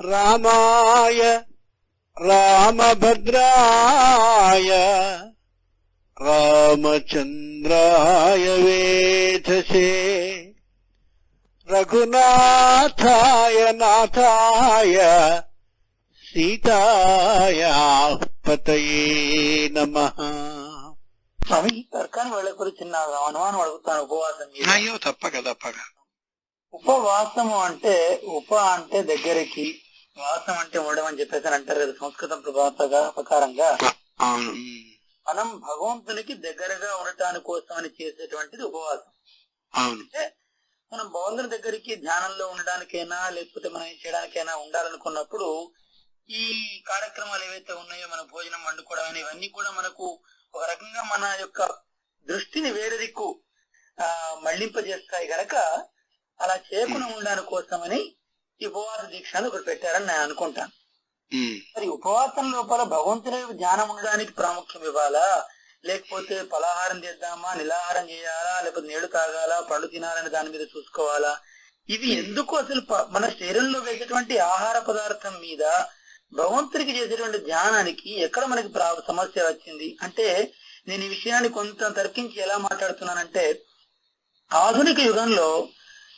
రామాయ రామభద్రాయ రామచంద్రాయ వేధసే. రఘునాథాయ నాథాయ సీతాయ పతయే నమ. స్వామి తర్కాన్ని వాళ్ళ గురించి చిన్న అనుమానం అడుగుతాను ఉపవాసం. అయ్యో తప్పక తప్పక. ఉపవాసము అంటే ఉప అంటే దగ్గరికి వాసం అంటే ఉండడం అని చెప్పేసి అని అంటారు కదా సంస్కృతం ప్రకారంగా మనం భగవంతునికి దగ్గరగా ఉండటాని కోసం అని చేసేటువంటిది ఉపవాసం. అంటే మనం భగవంతుని దగ్గరికి ధ్యానంలో ఉండడానికైనా లేకపోతే మనం ఏం చేయడానికైనా ఉండాలనుకున్నప్పుడు ఈ కార్యక్రమాలు ఏవైతే ఉన్నాయో మన భోజనం వండుకోవడం అని ఇవన్నీ కూడా మనకు ఒక రకంగా మన యొక్క దృష్టిని వేరే దిక్కు ఆ మళ్ళింపజేస్తాయి గనక అలా చేయకుండా ఉండడానికి కోసమని ఈ ఉపవాస దీక్షను ఒకటి పెట్టారని నేను అనుకుంటాను. మరి ఉపవాసం లోపల భగవంతుని ధ్యానం ఉండడానికి ప్రాముఖ్యం ఇవ్వాలా? లేకపోతే పలహారం చేద్దామా? నిలాహారం చేయాలా? లేకపోతే నీళ్ళు తాగాలా? పండు తినాలని దాని మీద చూసుకోవాలా? ఇవి ఎందుకు అసలు మన శరీరంలో వేసేటువంటి ఆహార పదార్థం మీద భగవంతుడికి చేసేటువంటి ధ్యానానికి ఎక్కడ మనకి ప్రా- సమస్య వచ్చింది? అంటే నేను ఈ విషయాన్ని కొంత తర్కించి ఎలా మాట్లాడుతున్నానంటే ఆధునిక యుగంలో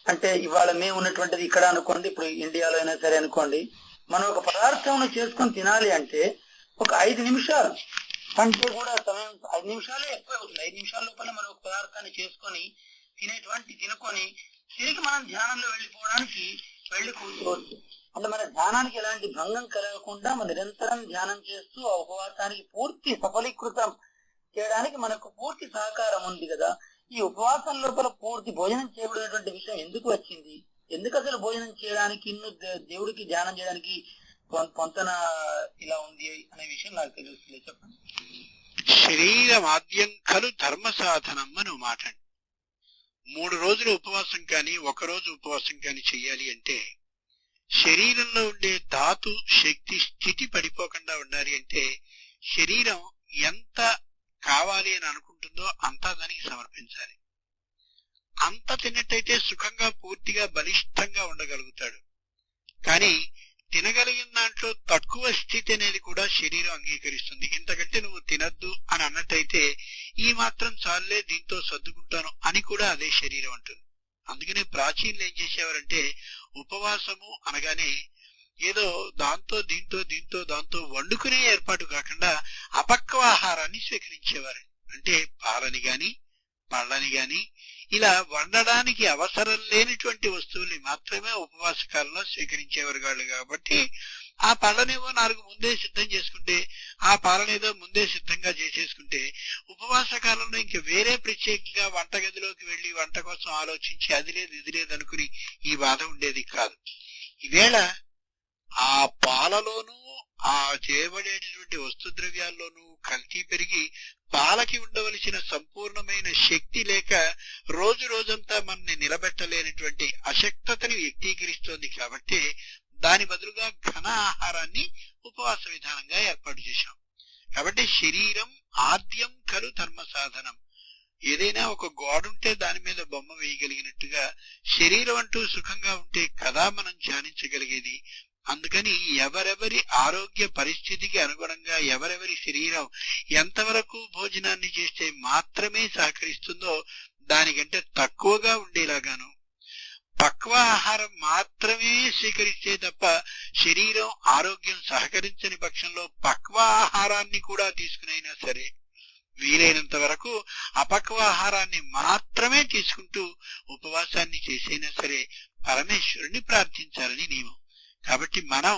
అంటే ఇవాళ మేము ఉన్నటువంటిది ఇక్కడ అనుకోండి ఇప్పుడు ఇండియాలో అయినా సరే అనుకోండి మనం ఒక పదార్థం చేసుకొని తినాలి అంటే ఒక ఐదు నిమిషాలు అంటే కూడా సమయం ఐదు నిమిషాలే ఎక్కువ అవుతుంది. ఐదు నిమిషాల లోపల మనం ఒక పదార్థాన్ని చేసుకొని తినేటువంటి తినుకొని తిరిగి మనం ధ్యానంలో వెళ్ళిపోవడానికి వెళ్ళి కూర్చోవచ్చు. అంటే మన ధ్యానానికి ఎలాంటి భంగం కలగకుండా మన నిరంతరం ధ్యానం చేస్తూ ఆ ఉపవాసానికి పూర్తి సఫలీకృతం చేయడానికి మనకు పూర్తి సహకారం ఉంది కదా. ఈ ఉపవాసం లోపల పూర్తి భోజనం చేయబడినటువంటి విషయం ఎందుకు వచ్చింది? ఎందుకు అసలు భోజనం చేయడానికి ఇన్ను దేవుడికి ధ్యానం చేయడానికి పొంతన ఇలా ఉంది అనే విషయం నాకు తెలుస్తుంది. చెప్పండి. శరీరమాద్యం ఖలు ధర్మ సాధనం అని మాట మూడు రోజులు ఉపవాసం కానీ ఒక రోజు ఉపవాసం కానీ చెయ్యాలి అంటే శరీరంలో ఉండే ధాతు శక్తి స్థితి పడిపోకుండా ఉండాలి అంటే శరీరం ఎంత కావాలి అని అనుకుంటుందో అంతా దానికి సమర్పించాలి. అంత తిన్నట్టయితే సుఖంగా పూర్తిగా బలిష్టంగా ఉండగలుగుతాడు. కానీ తినగలిగిన దాంట్లో తక్కువ స్థితి అనేది కూడా శరీరం అంగీకరిస్తుంది. ఇంతకంటే నువ్వు తినద్దు అని అన్నట్టయితే ఈ మాత్రం చాలే దీంతో సర్దుకుంటాను అని కూడా అదే శరీరం అంటుంది. అందుకనే ప్రాచీనులు ఏం చేసేవారంటే ఉపవాసము అనగానే ఏదో దాంతో దీంతో దీంతో దాంతో వండుకునే ఏర్పాటు కాకుండా అపక్వ ఆహారాన్ని స్వీకరించేవారు. అంటే పాలని గాని పళ్ళని గాని ఇలా వండడానికి అవసరం లేనిటువంటి వస్తువుల్ని మాత్రమే ఉపవాస కాలంలో స్వీకరించేవారు కాదు కాబట్టి ఆ పళ్ళనేవో నాలుగు ముందే సిద్ధం చేసుకుంటే ఆ పాలనేదో ముందే సిద్ధంగా చేసేసుకుంటే ఉపవాస కాలంలో ఇంక వేరే ప్రత్యేకంగా వంటగదిలోకి వెళ్ళి వంట కోసం ఆలోచించి అది లేదు ఇది లేదు అనుకుని ఈ బాధ ఉండేది కాదు. ఈవేళ ఆ పాలలోనూ ఆ చేయబడేటటువంటి వస్తు ద్రవ్యాల్లోనూ కల్తీ పెరిగి పాలకి ఉండవలసిన సంపూర్ణమైన శక్తి లేక రోజు రోజంతా మనని నిలబెట్టలేనటువంటి అశక్తతని వ్యక్తీకరిస్తోంది కాబట్టి దాని బదులుగా ఘన ఆహారాన్ని ఉపవాస విధానంగా ఏర్పాటు చేశాం. కాబట్టి శరీరం ఆద్యం కలు ధర్మ సాధనం. ఏదైనా ఒక గోడుంటే దాని మీద బొమ్మ వేయగలిగినట్టుగా శరీరం అంటూ సుఖంగా ఉంటే కదా మనం ధ్యానించగలిగేది? అందుకని ఎవరెవరి ఆరోగ్య పరిస్థితికి అనుగుణంగా ఎవరెవరి శరీరం ఎంతవరకు భోజనాన్ని చేస్తే మాత్రమే సహకరిస్తుందో దానికంటే తక్కువగా ఉండేలాగాను. పక్వ ఆహారం మాత్రమే స్వీకరిస్తే తప్ప శరీరం ఆరోగ్యం సహకరించని పక్షంలో పక్వ ఆహారాన్ని కూడా తీసుకునైనా సరే వీలైనంత వరకు అపక్వ ఆహారాన్ని మాత్రమే తీసుకుంటూ ఉపవాసాన్ని చేసైనా సరే పరమేశ్వరుని ప్రార్థించాలని నియమం. కాబట్టి మనం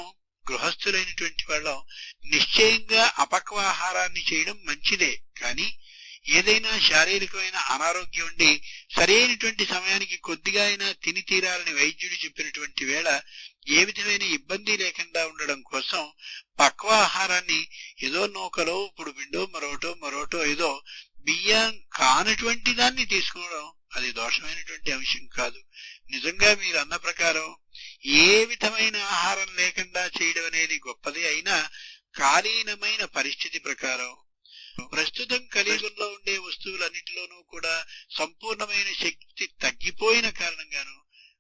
గృహస్థులైనటువంటి వాళ్ళం నిశ్చయంగా అపక్వ ఆహారాన్ని చేయడం మంచిదే. కానీ ఏదైనా శారీరకమైన అనారోగ్యం ఉండి సరైనటువంటి సమయానికి కొద్దిగా అయినా తిని తీరాలని వైద్యుడు చెప్పినటువంటి వేళ ఏ విధమైన ఇబ్బంది లేకుండా ఉండడం కోసం పక్వ ఆహారాన్ని ఏదో నూకలో ఇప్పుడు పిండో మరోటో మరోటో ఏదో బియ్యం కానటువంటి దాన్ని తీసుకోవడం అది దోషమైనటువంటి అంశం కాదు. నిజంగా మీరు అన్న ప్రకారం ఏ విధమైన ఆహారం లేకుండా చేయడం అనేది గొప్పది అయినా కాలీనమైన పరిస్థితి ప్రకారం ప్రస్తుతం కలియుగంలో ఉండే వస్తువులన్నిటిలోనూ కూడా సంపూర్ణమైన శక్తి తగ్గిపోయిన కారణంగాను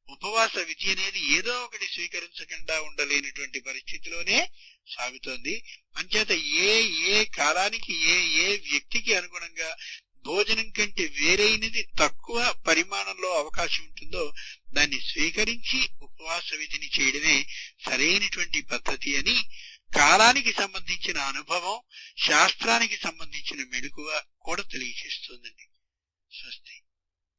ఉపవాస విధి అనేది ఏదో ఒకటి స్వీకరించకుండా ఉండలేనటువంటి పరిస్థితిలోనే సాగుతోంది. అంచేత ఏ ఏ కాలానికి ఏ ఏ వ్యక్తికి అనుగుణంగా భోజనం కంటే వేరైనది తక్కువ పరిమాణంలో అవకాశం ఉంటుందో దాన్ని స్వీకరించి ఉపవాస విధిని చేయడమే సరైనటువంటి పద్ధతి అని కాలానికి సంబంధించిన అనుభవం శాస్త్రానికి సంబంధించిన మెళుకువ కూడా తెలియజేస్తుందండి. స్వస్తి.